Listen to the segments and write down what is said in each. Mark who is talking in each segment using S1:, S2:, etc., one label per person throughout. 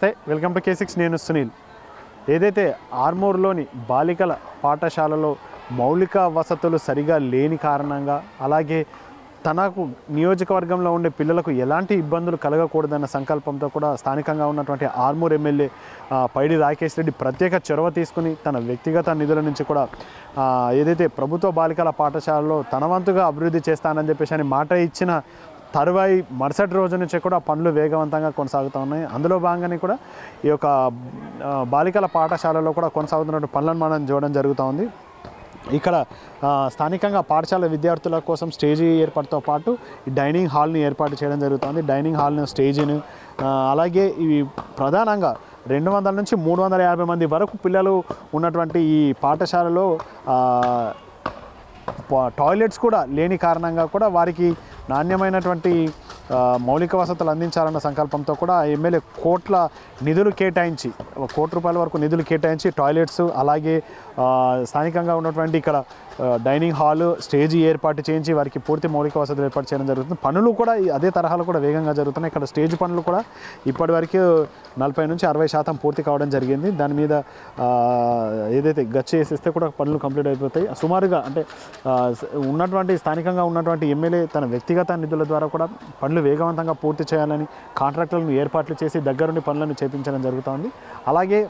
S1: నమస్తే welcome to K six నేను సునీల్. ఏదైతే ఆర్మూర్లోని బాలికల పాఠశాలలో మౌలిక వసతులు సరిగా లేని కారణంగా అలాగే తనకు నియోజకవర్గంలో ఉండే పిల్లలకు ఎలాంటి ఇబ్బందులు కలగకూడదన్న సంకల్పంతో కూడా స్థానికంగా ఉన్నటువంటి ఆర్మూర్ ఎమ్మెల్యే పైడి రాకేష్ రెడ్డి ప్రత్యేక చొరవ తీసుకుని తన వ్యక్తిగత నిధుల నుంచి కూడా ఏదైతే ప్రభుత్వ బాలికల పాఠశాలలో తన వంతుగా అభివృద్ధి చేస్తానని చెప్పేసి అని మాట ఇచ్చిన తరువాయి మరుసటి రోజు నుంచి కూడా పనులు వేగవంతంగా కొనసాగుతూ ఉన్నాయి. అందులో భాగంగానే కూడా ఈ యొక్క బాలికల పాఠశాలలో కూడా కొనసాగుతున్న పనులను మనం చూడడం జరుగుతూ ఉంది. ఇక్కడ స్థానికంగా పాఠశాల విద్యార్థుల కోసం స్టేజీ ఏర్పాటుతో పాటు ఈ డైనింగ్ హాల్ని ఏర్పాటు చేయడం జరుగుతుంది. డైనింగ్ హాల్ని స్టేజీని అలాగే ఇవి ప్రధానంగా రెండు వందల నుంచి మూడు వందల యాభై మంది వరకు పిల్లలు ఉన్నటువంటి ఈ పాఠశాలలో టాయిలెట్స్ కూడా లేని కారణంగా కూడా వారికి నాణ్యమైనటువంటి మౌలిక వసతులు అందించాలన్న సంకల్పంతో కూడా ఎమ్మెల్యే కోట్ల నిధులు కేటాయించి ఒక కోటి రూపాయల వరకు నిధులు కేటాయించి టాయిలెట్స్ అలాగే స్థానికంగా ఉన్నటువంటి ఇక్కడ డైనింగ్ హాల్ స్టేజీ ఏర్పాటు చేయించి వారికి పూర్తి మౌలిక వసతులు ఏర్పాటు చేయడం జరుగుతుంది. పనులు కూడా అదే తరహాలో కూడా వేగంగా జరుగుతున్నాయి. ఇక్కడ స్టేజ్ పనులు కూడా ఇప్పటి వరకు నలభై నుంచి అరవై శాతం పూర్తి కావడం జరిగింది. దాని మీద ఏదైతే గచ్చి వేసిస్తే కూడా పనులు కంప్లీట్ అయిపోతాయి. సుమారుగా అంటే ఉన్నటువంటి స్థానికంగా ఉన్నటువంటి ఎమ్మెల్యే తన వ్యక్తిగత నిధుల ద్వారా కూడా పనులు వేగవంతంగా పూర్తి చేయాలని కాంట్రాక్టర్లను ఏర్పాట్లు చేసి దగ్గరుండి పనులను చేపించడం జరుగుతోంది. అలాగే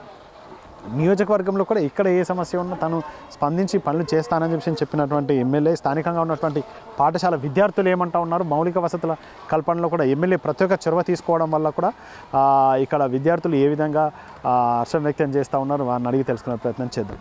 S1: నియోజకవర్గంలో కూడా ఇక్కడ ఏ సమస్య ఉన్నా తను స్పందించి పనులు చేస్తానని చెప్పి చెప్పినటువంటి ఎమ్మెల్యే స్థానికంగా ఉన్నటువంటి పాఠశాల విద్యార్థులు ఏమంటా ఉన్నారు? మౌలిక వసతుల కల్పనలో కూడా ఎమ్మెల్యే ప్రతి ఒక్క చొరవ తీసుకోవడం వల్ల కూడా ఇక్కడ విద్యార్థులు ఏ విధంగా హర్షం వ్యక్తం చేస్తూ ఉన్నారు? వారిని అడిగి తెలుసుకునే ప్రయత్నం చేద్దాం.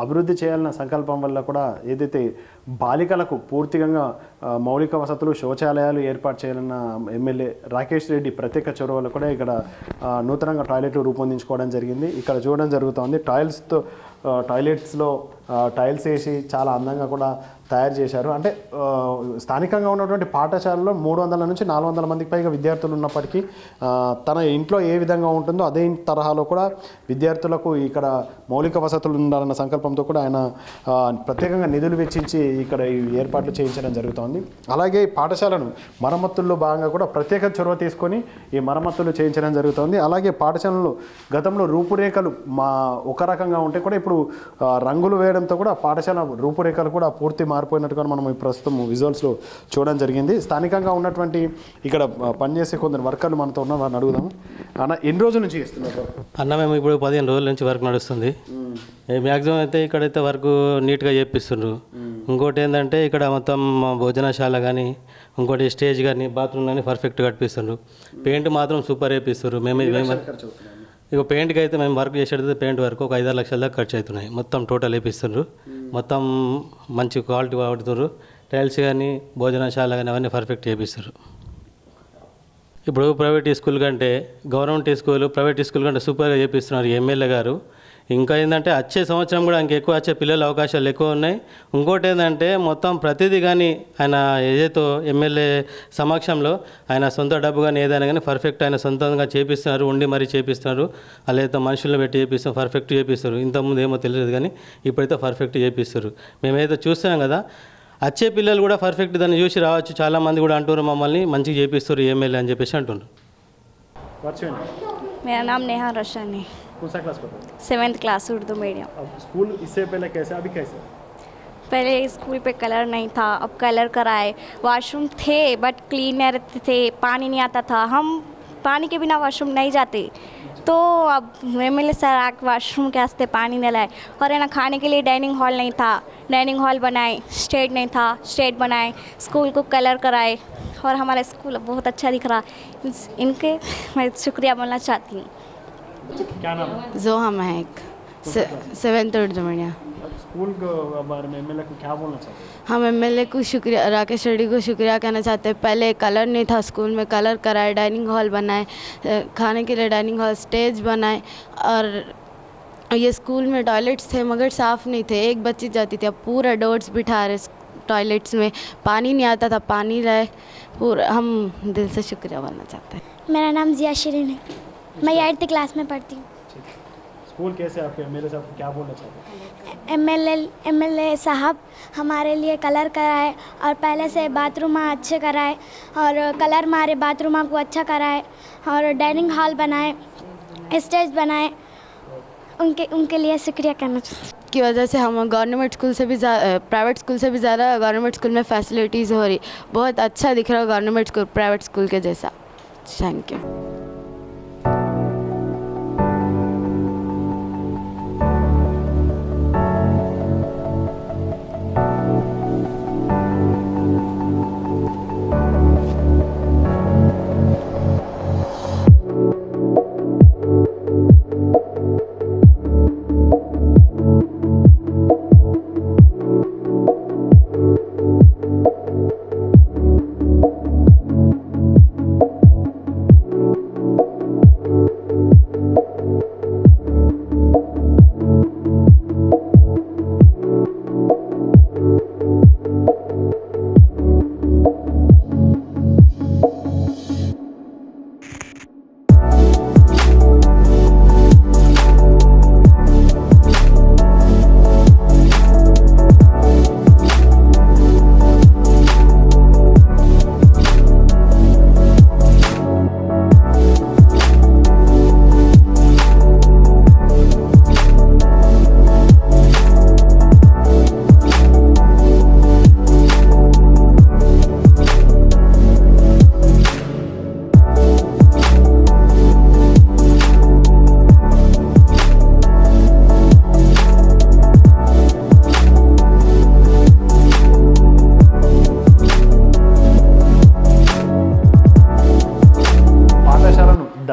S1: అభివృద్ధి చేయాలన్న సంకల్పం వల్ల కూడా ఏదైతే బాలికలకు పూర్తిగా మౌలిక వసతులు శౌచాలయాలు ఏర్పాటు చేయాలన్న ఎమ్మెల్యే రాకేష్ రెడ్డి ప్రత్యేక చొరవలో కూడా ఇక్కడ నూతనంగా టాయిలెట్లు రూపొందించుకోవడం జరిగింది. ఇక్కడ చూడడం జరుగుతోంది. టాయిల్స్తో టాయిలెట్స్లో టైల్స్ వేసి చాలా అందంగా కూడా తయారు చేశారు. అంటే స్థానికంగా ఉన్నటువంటి పాఠశాలలో మూడు వందల నుంచి నాలుగు వందల మందికి పైగా విద్యార్థులు ఉన్నప్పటికీ తన ఇంట్లో ఏ విధంగా ఉంటుందో అదే తరహాలో కూడా విద్యార్థులకు ఇక్కడ మౌలిక వసతులు ఉండాలన్న సంకల్పంతో కూడా ఆయన ప్రత్యేకంగా నిధులు వెచ్చించి ఇక్కడ ఈ ఏర్పాట్లు చేయించడం జరుగుతోంది. అలాగే ఈ పాఠశాలను మరమ్మతుల్లో భాగంగా కూడా ప్రత్యేక చొరవ తీసుకొని ఈ మరమ్మతులు చేయించడం జరుగుతోంది. అలాగే పాఠశాలలో గతంలో రూపురేఖలు మా ఒక రకంగా ఉంటే కూడా ఇప్పుడు రంగులు వేయడంతో కూడా పాఠశాల రూపురేఖలు కూడా పూర్తి మారిపోయినట్టుగా మనం ఈ ప్రస్తుతం విజువల్స్లో చూడడం జరిగింది. స్థానికంగా ఉన్నటువంటి ఇక్కడ పనిచేసే కొందరు వర్కర్లు మనతో ఉన్న వారిని అడుగుదాము అన్న ఎన్ని రోజుల నుంచి చేస్తున్నారు
S2: అన్న మేము ఇప్పుడు పదిహేను రోజుల నుంచి వర్క్ నడుస్తుంది. మ్యాక్సిమం అయితే ఇక్కడైతే వర్క్ నీట్గా చేపిస్తుండ్రు. ఇంకోటి ఏంటంటే ఇక్కడ మొత్తం భోజనశాల కానీ ఇంకోటి స్టేజ్ కానీ బాత్రూమ్ కానీ పర్ఫెక్ట్గా కట్టిస్తుండ్రు పెయింట్ మాత్రం సూపర్ వేపిస్తారు మేము మేము ఇక పెయింట్కి అయితే మేము వర్క్ చేసేది పెయింట్ వర్క్ ఒక ఐదారు లక్షల దాకా ఖర్చు అవుతున్నాయి. మొత్తం టోటల్ వేపిస్తుండ్రు మొత్తం మంచి క్వాలిటీ వాడుతున్నారు. టైల్స్ కానీ భోజనశాల కానీ అవన్నీ పర్ఫెక్ట్ చేపిస్తారు. ఇప్పుడు ప్రైవేట్ స్కూల్ కంటే గవర్నమెంట్ స్కూల్ ప్రైవేట్ స్కూల్ కంటే సూపర్గా చేపిస్తున్నారు ఎమ్మెల్యే గారు. ఇంకా ఏంటంటే వచ్చే సంవత్సరం కూడా ఇంకెక్కువ వచ్చే పిల్లల అవకాశాలు ఎక్కువ ఉన్నాయి ఇంకోటి ఏంటంటే మొత్తం ప్రతిదీ కానీ ఆయన ఏదైతే ఎమ్మెల్యే సమక్షంలో ఆయన సొంత డబ్బు కానీ ఏదైనా కానీ పర్ఫెక్ట్ ఆయన సొంతంగా చేపిస్తున్నారు ఉండి మరీ చేపిస్తున్నారు అలాగే మనుషులను పెట్టి చేపిస్తారు పర్ఫెక్ట్ చేపిస్తారు ఇంతకుముందు ఏమో తెలియదు కానీ ఇప్పుడైతే పర్ఫెక్ట్ చేపిస్తారు మేమైతే చూస్తున్నాం కదా వచ్చే పిల్లలు కూడా పర్ఫెక్ట్ దాన్ని చూసి రావచ్చు చాలామంది కూడా అంటారు మమ్మల్ని మంచిగా చేపిస్తారు ఎమ్మెల్యే అని చెప్పేసి అంటున్నారు
S1: వచ్చేయండి
S3: मेरा नाम नेहा रोशन है
S1: कौन सा क्लास पढ़ते
S3: सेवेंथ क्लास उर्दू मीडियम
S1: अब स्कूल इससे पहले कैसे अभी कैसे?
S3: पहले स्कूल पे कलर नहीं था अब कलर कराए. वॉशरूम थे बट क्लीनर थे पानी नहीं आता था. हम पानी के बिना वॉशरूम नहीं जाते. तो अब एम एल सर आके वॉशरूम के वास्ते पानी नहीं लाए. और है ना खाने के लिए डाइनिंग हॉल नहीं था. डाइनिंग हॉल बनाए स्टेट नहीं था. स्टेट बनाए स्कूल को कलर कराए. और हमारा स्कूल बहुत अच्छा दिख रहा. इनके मैं शुक्रिया बोलना चाहती हूँ.
S1: क्या नाम है?
S4: जोहा महक। सेवेंथ उर्दू मीडियम
S1: अब स्कूल के बारे में एमएलए को क्या बोलना चाहते हैं?
S4: हम एमएलए को शुक्रिया राकेश रेड्डी को शुक्रिया कहना चाहते हैं। पहले कलर नहीं था स्कूल में कलर कराए डाइनिंग हॉल बनाए खाने के लिए डाइनिंग हॉल स्टेज बनाए और ये स्कूल में टॉयलेट्स थे मगर साफ़ नहीं थे। एक बच्ची जाती थी अब पूरा डोर्स बिठा रहे टॉयलेट्स में। पानी नहीं आता था पानी रहे। पूरा हम दिल से शुक्रिया बोलना चाहते हैं।
S5: मेरा नाम जिया शिरीन है। मैं एट्थ क्लास में पढ़ती हूँ।
S1: स्कूल कैसे आपके? एमएलए साहब क्या बोलना चाहते हैं?
S5: M L M L A साहब हमारे लिए कलर कराए और पहले से बाथरूम अच्छे कराए और कलर मारे बाथरूम को अच्छा कराए और डाइनिंग हॉल बनाए स्टेज बनाए। उनके उनके लिए शुक्रिया करना चाहिए
S4: की वजह से हम गवर्नमेंट स्कूल से भी प्राइवेट स्कूल से भी ज़्यादा गवर्नमेंट स्कूल में फैसिलिटीज़ हो रही। बहुत अच्छा दिख रहा है गवर्नमेंट स्कूल प्राइवेट स्कूल के जैसा। थैंक यू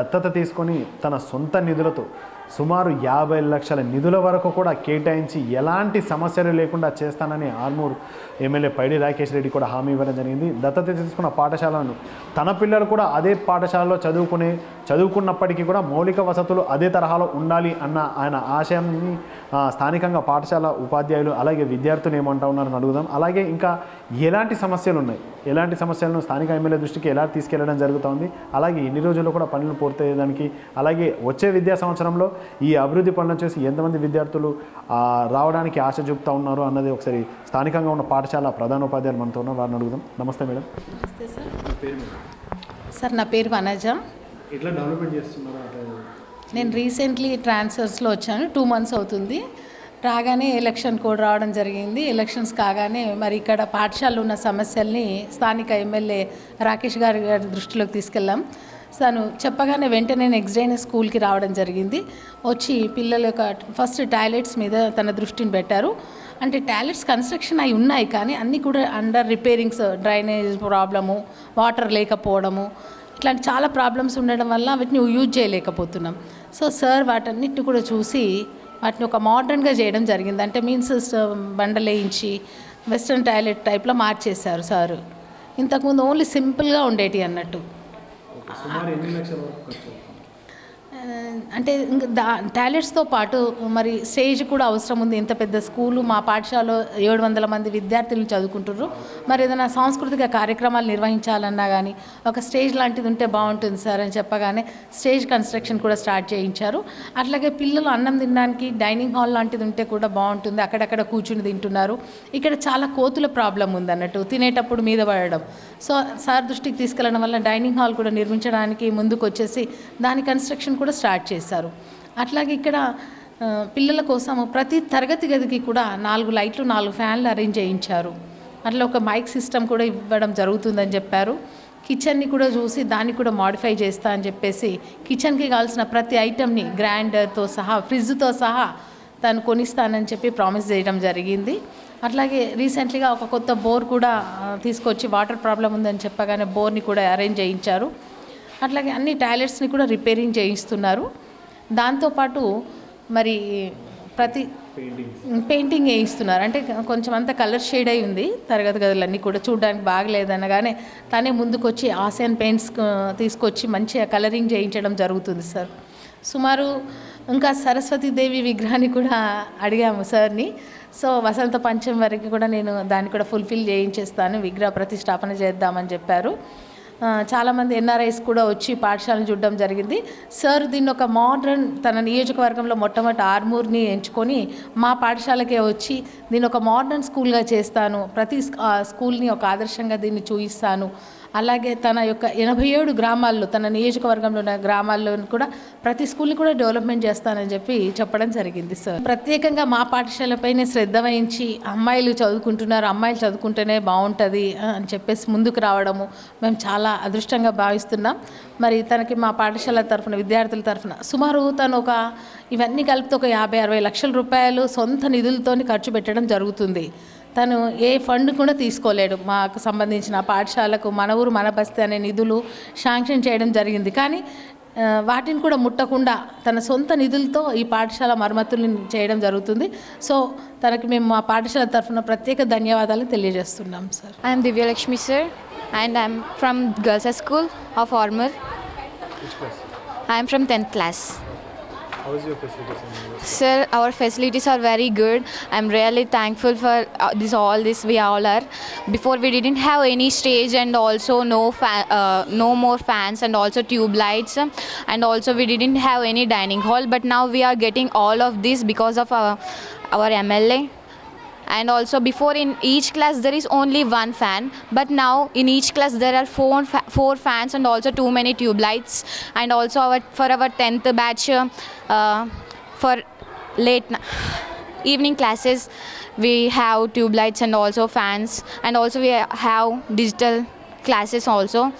S1: దత్తత తీసుకొని తన సొంత నిధులతో సుమారు యాభై లక్షల నిధుల వరకు కూడా కేటాయించి ఎలాంటి సమస్యలు లేకుండా చేస్తానని ఆర్మూర్ ఎమ్మెల్యే పైడి రాకేష్ రెడ్డి కూడా హామీ ఇవ్వడం జరిగింది. దత్తత తీసుకున్న పాఠశాలను తన పిల్లలు కూడా అదే పాఠశాలలో చదువుకునే చదువుకున్నప్పటికీ కూడా మౌలిక వసతులు అదే తరహాలో ఉండాలి అన్న ఆయన ఆశయాన్ని స్థానికంగా పాఠశాల ఉపాధ్యాయులు అలాగే విద్యార్థులు ఏమంటా ఉన్నారని అడుగుదాం. అలాగే ఇంకా ఎలాంటి సమస్యలు ఉన్నాయి ఎలాంటి సమస్యలను స్థానిక ఎమ్మెల్యే దృష్టికి ఎలా తీసుకెళ్ళడం జరుగుతోంది? అలాగే ఎన్ని రోజుల్లో కూడా పనులు పూర్తయ్యేదానికి అలాగే వచ్చే విద్యా సంవత్సరంలో ఈ అభివృద్ధి పనులను చేసి ఎంతమంది విద్యార్థులు ఆ, రావడానికి ఆశ చూపుతా ఉన్నారు అన్నది ఒకసారి స్థానికంగా ఉన్న పాఠశాల ప్రధానోపాధ్యాయులు మనతో ఉన్నారు. వారిని అడుగుదాం. నమస్తే మేడం.
S6: నమస్తే సార్. సార్ నా పేరు వనజ.
S1: ఎట్లా డెవలప్మెంట్ చేస్తున్నారు
S6: నేను రీసెంట్లీ ట్రాన్స్ఫర్స్లో వచ్చాను. టూ మంత్స్ అవుతుంది. రాగానే ఎలక్షన్ కోడ్ రావడం జరిగింది. ఎలక్షన్స్ కాగానే మరి ఇక్కడ పాఠశాలలో ఉన్న సమస్యల్ని స్థానిక ఎమ్మెల్యే రాకేష్ గారి గారి దృష్టిలోకి తీసుకెళ్ళాం. తను చెప్పగానే వెంటనే నెక్స్ట్ డేనే స్కూల్కి రావడం జరిగింది. వచ్చి పిల్లల యొక్క ఫస్ట్ టాయిలెట్స్ మీద తన దృష్టిని పెట్టారు. అంటే టాయిలెట్స్ కన్స్ట్రక్షన్ అయి ఉన్నాయి కానీ అన్నీ కూడా under repairings drainage problem water లేకపోవడము ఇట్లాంటి చాలా ప్రాబ్లమ్స్ ఉండడం వల్ల వాటిని యూజ్ చేయలేకపోతున్నాం. సో సార్ వాటన్నిటిని కూడా చూసి వాటిని ఒక మోడర్న్గా చేయడం జరిగింది. అంటే మీన్స్ బండలేయించి వెస్ట్రన్ టాయిలెట్ టైప్లో మార్చేశారు సారు. ఇంతకుముందు ఓన్లీ సింపుల్గా ఉండేటి అన్నట్టు. అంటే ఇంకా దా టాయిలెట్స్తో పాటు మరి స్టేజ్ కూడా అవసరం ఉంది. ఇంత పెద్ద స్కూలు మా పాఠశాలలో ఏడు వందల మంది విద్యార్థులు చదువుకుంటున్నారు మరి ఏదైనా సాంస్కృతిక కార్యక్రమాలు నిర్వహించాలన్నా కానీ ఒక స్టేజ్ లాంటిది ఉంటే బాగుంటుంది సార్ అని చెప్పగానే స్టేజ్ కన్స్ట్రక్షన్ కూడా స్టార్ట్ చేయించారు. అట్లాగే పిల్లలు అన్నం తినడానికి డైనింగ్ హాల్ లాంటిది ఉంటే కూడా బాగుంటుంది. అక్కడక్కడ కూర్చుని తింటున్నారు. ఇక్కడ చాలా కోతుల ప్రాబ్లం ఉంది అన్నట్టు తినేటప్పుడు మీద పడడం. సో సార్ దృష్టికి తీసుకెళ్ళడం వల్ల డైనింగ్ హాల్ కూడా నిర్మించడానికి ముందుకు వచ్చేసి దాని కన్స్ట్రక్షన్ కూడా స్టార్ట్ చేశారు. అట్లాగే ఇక్కడ పిల్లల కోసం ప్రతి తరగతి గదికి కూడా నాలుగు లైట్లు నాలుగు ఫ్యాన్లు అరేంజ్ చేయించారు. అట్లా ఒక మైక్ సిస్టమ్ కూడా ఇవ్వడం జరుగుతుందని చెప్పారు. కిచెన్ని కూడా చూసి దాన్ని కూడా మాడిఫై చేస్తా అని చెప్పేసి కిచెన్కి కావాల్సిన ప్రతి ఐటెంని గ్రైండర్తో సహా ఫ్రిడ్జ్తో సహా తను కొనిస్తానని చెప్పి ప్రామిస్ చేయడం జరిగింది. అట్లాగే రీసెంట్లీగా ఒక కొత్త బోర్ కూడా తీసుకొచ్చి వాటర్ ప్రాబ్లం ఉందని చెప్పగానే బోర్ని కూడా అరేంజ్ చేయించారు. అట్లాగే అన్ని టాయిలెట్స్ని కూడా రిపేరింగ్ చేయిస్తున్నారు. దాంతోపాటు మరి ప్రతి పెయింటింగ్ వేయిస్తున్నారు. అంటే కొంచెం అంతా కలర్ షేడ్ అయి ఉంది తరగతి గదులన్నీ కూడా చూడడానికి బాగలేదనగానే తనే ముందుకొచ్చి ఆసియన్ పెయింట్స్ తీసుకొచ్చి మంచిగా కలరింగ్ చేయించడం జరుగుతుంది సార్. సుమారు ఇంకా సరస్వతీదేవి విగ్రహాన్ని కూడా అడిగాము సార్ని. సో వసంత పంచం వరకు కూడా నేను దాన్ని కూడా ఫుల్ఫిల్ చేయించేస్తాను విగ్రహ ప్రతిష్టాపన చేద్దామని చెప్పారు. చాలామంది ఎన్ఆర్ఐస్ కూడా వచ్చి పాఠశాలను చూడడం జరిగింది. సార్ దీన్ని ఒక మోడ్రన్ తన నియోజకవర్గంలో మొట్టమొదటి ఆర్మూర్ని ఎంచుకొని మా పాఠశాలకే వచ్చి దీన్ని ఒక మోడ్రన్ స్కూల్గా చేస్తాను. ప్రతి స్కూల్ని ఒక ఆదర్శంగా దీన్ని చూపిస్తాను అలాగే తన యొక్క ఎనభై ఏడు గ్రామాల్లో తన నియోజకవర్గంలో ఉన్న గ్రామాల్లో కూడా ప్రతి స్కూల్ని కూడా డెవలప్మెంట్ చేస్తానని చెప్పి చెప్పడం జరిగింది సార్. ప్రత్యేకంగా మా పాఠశాలపైనే శ్రద్ధ వహించి అమ్మాయిలు చదువుకుంటున్నారు అమ్మాయిలు చదువుకుంటేనే బాగుంటుంది అని చెప్పేసి ముందుకు రావడము మేము చాలా అదృష్టంగా భావిస్తున్నాం. మరి తనకి మా పాఠశాల తరఫున విద్యార్థుల తరఫున సుమారు తను ఒక ఇవన్నీ కలిపితే ఒక యాభై అరవై లక్షల రూపాయలు సొంత నిధులతో ఖర్చు పెట్టడం జరుగుతుంది. తను ఏ ఫండ్ కూడా తీసుకోలేడు మాకు సంబంధించిన పాఠశాలకు మన ఊరు మన బస్తీ అనే నిధులు శాంక్షన్ చేయడం జరిగింది. కానీ వాటిని కూడా ముట్టకుండా తన సొంత నిధులతో ఈ పాఠశాల మరమ్మతులను చేయడం జరుగుతుంది. సో తనకి మేము మా పాఠశాల తరఫున ప్రత్యేక ధన్యవాదాలు తెలియజేస్తున్నాం sir.
S7: I am Divya Lakshmi sir and I am from Girls High School of Armor.
S1: How is your facilities?
S7: Sir, our facilities are very good. I'm really thankful for uh, this all this we all are. Before we didn't have any stage and also no fa- uh, no more fans and also tube lights and also we didn't have any dining hall. But now we are getting all of this because of our our MLA. And also before in each class there is only one fan, but now in each class there are four fa- four fans and also too many tube lights. And also our for our tenth batch, uh, for late evening classes we have tube lights and also fans and also we have digital classes also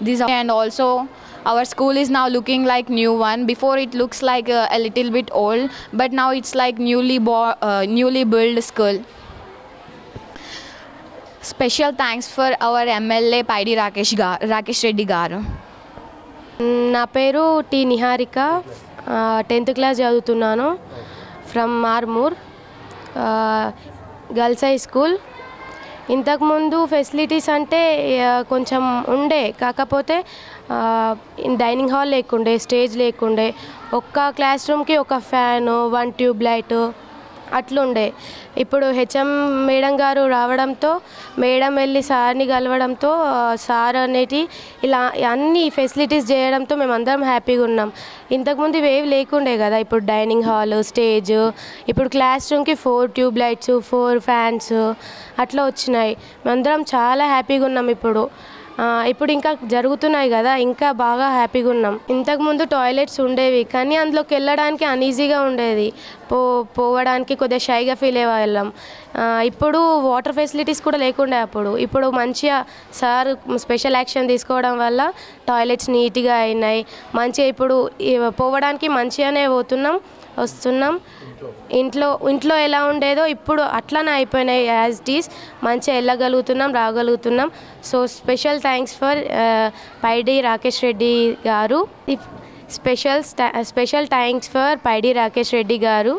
S7: these are and also our school is now looking like new one before it looks like uh, a little bit old but now it's like newly bo- uh, newly built school special thanks for our mla paidi rakesh gar rakesh reddy garu
S8: నా పేరు T Niharika tenth class చదువుతున్నాను from Marmoor girls high school ఇంతకుముందు facilities అంటే ఆ, కొంచెం ఉండే కాకపోతే dining hall లేకుండే స్టేజ్ లేకుండే ఒక్క క్లాస్ రూమ్కి ఒక ఫ్యాను వన్ ట్యూబ్ లైట్ అట్లుండే. ఇప్పుడు హెచ్ఎం మేడం గారు రావడంతో మేడం వెళ్ళి సార్ని కలవడంతో సార్ అనేటి ఇలా అన్ని ఫెసిలిటీస్ చేయడంతో మేమందరం హ్యాపీగా ఉన్నాం. ఇంతకుముందు ఇవేవి లేకుండే కదా ఇప్పుడు డైనింగ్ హాల్ స్టేజ్ ఇప్పుడు క్లాస్ రూమ్కి four tube lights four fans అట్లా వచ్చినాయి. మేమందరం చాలా హ్యాపీగా ఉన్నాం ఇప్పుడు. ఇప్పుడు ఇంకా జరుగుతున్నాయి కదా ఇంకా బాగా హ్యాపీగా ఉన్నాం. ఇంతకుముందు టాయిలెట్స్ ఉండేవి కానీ అందులోకి వెళ్ళడానికి అన్ఈజీగా ఉండేది. పో పోవడానికి కొద్దిగా షైగా ఫీల్ అయ్యే వాళ్ళం. ఇప్పుడు వాటర్ ఫెసిలిటీస్ కూడా లేకుండే అప్పుడు. ఇప్పుడు మంచిగా సార్ స్పెషల్ యాక్షన్ తీసుకోవడం వల్ల టాయిలెట్స్ నీట్గా అయినాయి. మంచిగా ఇప్పుడు పోవడానికి మంచిగానే పోతున్నాం. వస్తున్నాం. ఇంట్లో ఇంట్లో ఎలా ఉండేదో ఇప్పుడు అట్లానే అయిపోయినాయి యాజ్ ఇట్ ఈస్ మంచిగా వెళ్ళగలుగుతున్నాం రాగలుగుతున్నాం. So special thanks for Paidi Rakesh Reddy garu. Special special thanks for Paidi Rakesh Reddy
S1: garu.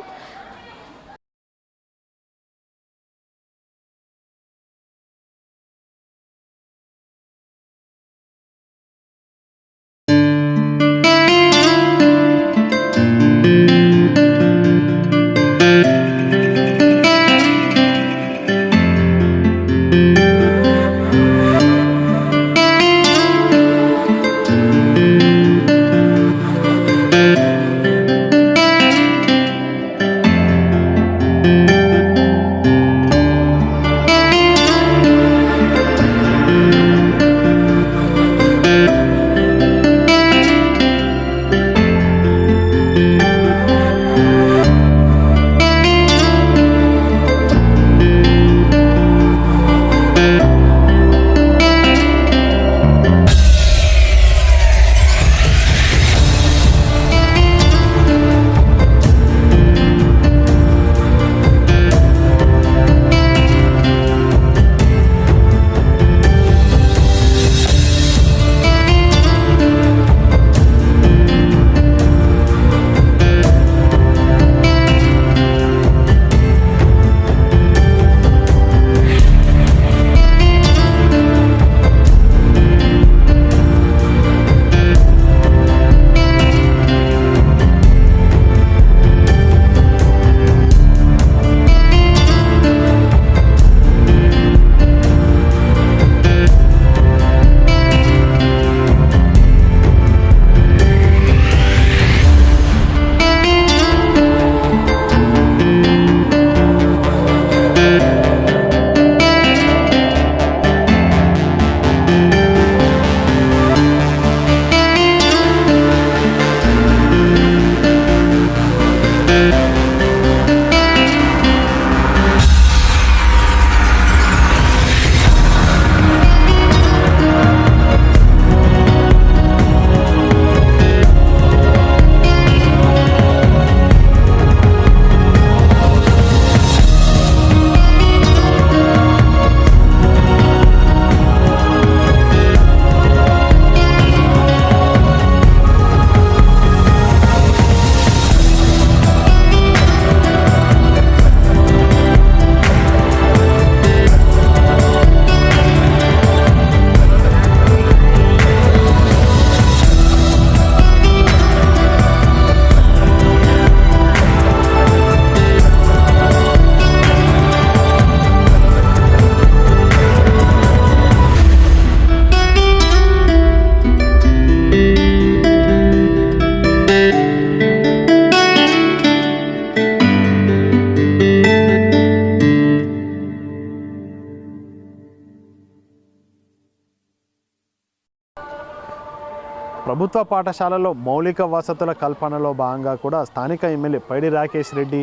S1: పాఠశాలలో మౌలిక వసతుల కల్పనలో భాగంగా కూడా స్థానిక ఎమ్మెల్యే పైడి రాకేష్ రెడ్డి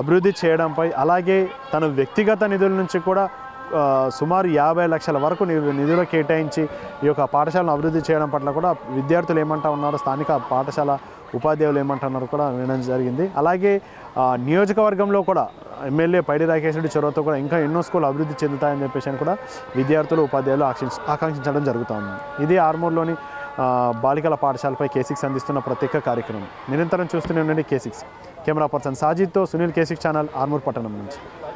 S1: అభివృద్ధి చేయడంపై అలాగే తన వ్యక్తిగత నిధుల నుంచి కూడా సుమారు యాభై లక్షల వరకు నిధులు కేటాయించి ఈ యొక్క పాఠశాలను అభివృద్ధి చేయడం పట్ల కూడా విద్యార్థులు ఏమంటా ఉన్నారో స్థానిక పాఠశాల ఉపాధ్యాయులు ఏమంటున్నారు కూడా వినడం జరిగింది. అలాగే నియోజకవర్గంలో కూడా ఎమ్మెల్యే పైడి రాకేష్ రెడ్డి చొరవతో కూడా ఇంకా ఎన్నో స్కూల్ అభివృద్ధి చెందుతాయని చెప్పేసి కూడా విద్యార్థులు ఉపాధ్యాయులు ఆకాంక్ష ఆకాంక్షించడం జరుగుతుంది. ఇది ఆర్మూర్లోని బాలికల పాఠశాలపై కేసిక్స్ అందిస్తున్న ప్రత్యేక కార్యక్రమం. నిరంతరం చూస్తూనే ఉండండి K six. Camera person సాజిద్తో Sunil K six channel Armoor పట్టణం నుంచి.